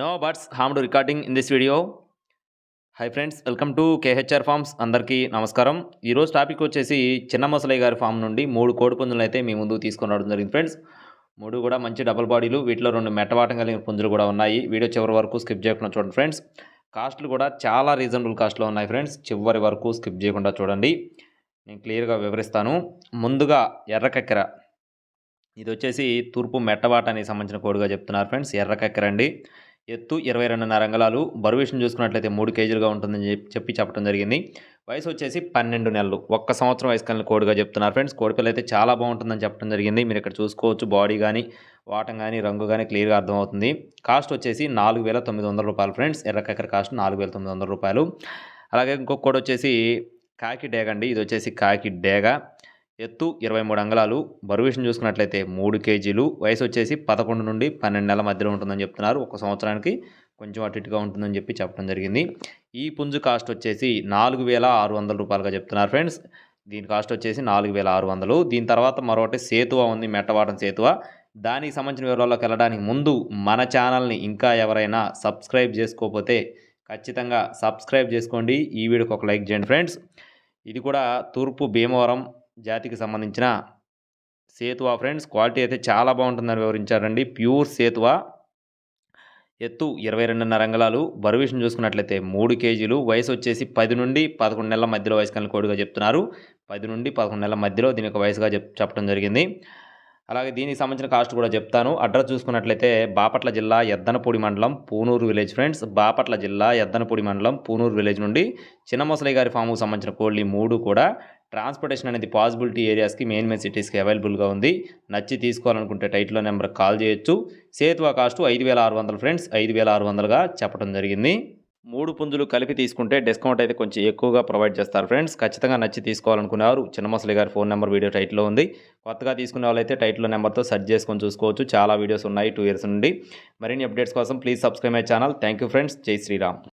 No birds harm to recording in this video hi friends welcome to KHR farms అందరికీ నమస్కారం ఈరోజు topic వచ్చేసి చిన్న మొసలయ్య గారి ఫామ్ నుండి మూడు కోడి పుంజులు అయితే మీ ముందు తీసుకొని రావడం జరిగింది ఫ్రెండ్స్ మూడు కూడా మంచి డబుల్ బాడీలు వీటిలో రెండు మెట్టవాటం కలిగిన పుంజులు కూడా ఉన్నాయి. వీడియో చివరి వరకు స్కిప్ చేయకుండా చూడండి ఫ్రెండ్స్ కాస్ట్లు కూడా చాలా రీజనబుల్ కాస్ట్లో ఉన్నాయి ఫ్రెండ్స్ చివరి వరకు స్కిప్ చేయకుండా చూడండి. నేను క్లియర్గా వివరిస్తాను. ముందుగా ఎర్రకక్కెర. ఇది వచ్చేసి తూర్పు మెట్టవాటానికి సంబంధించిన కోడిగా చెప్తున్నారు ఫ్రెండ్స్ ఎర్రకక్కెర అండి. ఎత్తు ఇరవై రెండున్నర అంగళాలు బరువేషన్ చూసుకున్నట్లయితే మూడు కేజీలుగా ఉంటుందని చెప్పి చెప్పి చెప్పడం జరిగింది. వయసు వచ్చేసి పన్నెండు నెలలు. ఒక్క సంవత్సరం వయసు కలిగిన కోడిగా చెప్తున్నారు ఫ్రెండ్స్. కోడిపిల్ల అయితే చాలా బాగుంటుందని చెప్పడం జరిగింది. మీరు ఇక్కడ చూసుకోవచ్చు బాడీ కానీ వాటం కానీ రంగు కానీ క్లియర్గా అర్థమవుతుంది. కాస్ట్ వచ్చేసి నాలుగు వేల తొమ్మిది వందల రూపాయలు ఫ్రెండ్స్. ఎర్రకక్కర కాస్ట్ నాలుగు వేల తొమ్మిది వందల రూపాయలు. అలాగే ఇంకొక కోడి వచ్చేసి కాకి డేగ అండి. ఇది వచ్చేసి కాకి డేగ. ఎత్తు ఇరవై మూడు అంగళాలు బరువు విషయం చూసుకున్నట్లయితే మూడు కేజీలు. వయసు వచ్చేసి పదకొండు నుండి పన్నెండు నెలల మధ్యలో ఉంటుందని చెప్తున్నారు. ఒక సంవత్సరానికి కొంచెం అటు ఇటుగా ఉంటుందని చెప్పి చెప్పడం జరిగింది. ఈ పుంజు కాస్ట్ వచ్చేసి నాలుగు వేల ఆరు వందల రూపాయలుగా చెప్తున్నారు ఫ్రెండ్స్. దీని కాస్ట్ వచ్చేసి నాలుగు వేల ఆరు వందలు. దీని తర్వాత మరొకటి సేతువ ఉంది మెట్టవాటం సేతువ. దానికి సంబంధించిన వివరాల్లోకి వెళ్ళడానికి ముందు మన ఛానల్ని ఇంకా ఎవరైనా సబ్స్క్రైబ్ చేసుకోకపోతే ఖచ్చితంగా సబ్స్క్రైబ్ చేసుకోండి. ఈ వీడియోకి ఒక లైక్ చేయండి ఫ్రెండ్స్. ఇది కూడా తూర్పు భీమవరం జాతికి సంబంధించిన సేతువా ఫ్రెండ్స్? క్వాలిటీ అయితే చాలా బాగుంటుందని వివరించారండి. ప్యూర్ సేతువా. ఎత్తు ఇరవై రెండున్నర అంగళాలు బరువేషన్ చూసుకున్నట్లయితే మూడు కేజీలు. వయసు వచ్చేసి పది నుండి పదకొండు నెలల మధ్యలో వయసు కలిగిన కోడిగా చెప్తున్నారు. పది నుండి పదకొండు నెలల మధ్యలో దీని యొక్క వయసుగా చెప్ చెప్పడం జరిగింది. అలాగే దీనికి సంబంధించిన కాస్ట్ కూడా చెప్తాను. అడ్రస్ చూసుకున్నట్లయితే బాపట్ల జిల్లా ఎద్దనపూడి మండలం పూనూరు విలేజ్ ఫ్రెండ్స్. బాపట్ల జిల్లా ఎద్దనపూడి మండలం పూనూరు విలేజ్ నుండి చిన్న మొసలి గారి ఫామ్కు సంబంధించిన కోళ్ళి మూడు కూడా ట్రాన్స్పోర్టేషన్ అనేది పాసిబిలిటీ ఏరియాస్కి మెయిన్ మెయిన్ సిటీస్కి అవైలబుల్గా ఉంది. నచ్చి తీసుకోవాలనుకుంటే టైట్లో నెంబర్ కాల్ చేయొచ్చు. సేతువా కాస్ట్ ఐదు వేల ఆరు వందలు ఫ్రెండ్స్ ఐదు వేల ఆరు వందలుగా చెప్పడం జరిగింది. మూడు పుంజులు కలిపి తీసుకుంటే డిస్కౌంట్ అయితే కొంచెం ఎక్కువగా ప్రొవైడ్ చేస్తారు ఫ్రెండ్స్. ఖచ్చితంగా నచ్చి తీసుకోవాలనుకునేవారు చిన్నమసలి గారి ఫోన్ నెంబర్ వీడియో టైట్లో ఉంది. కొత్తగా తీసుకునే వాళ్ళైతే టైట్లో నెంబర్తో సెర్చ్ చేసుకొని చూసుకోవచ్చు. చాలా వీడియోస్ ఉన్నాయి టూ ఇయర్స్ నుండి. మరిన్ని అప్డేట్స్ కోసం please subscribe my channel. Thank you friends. జై శ్రీరామ్.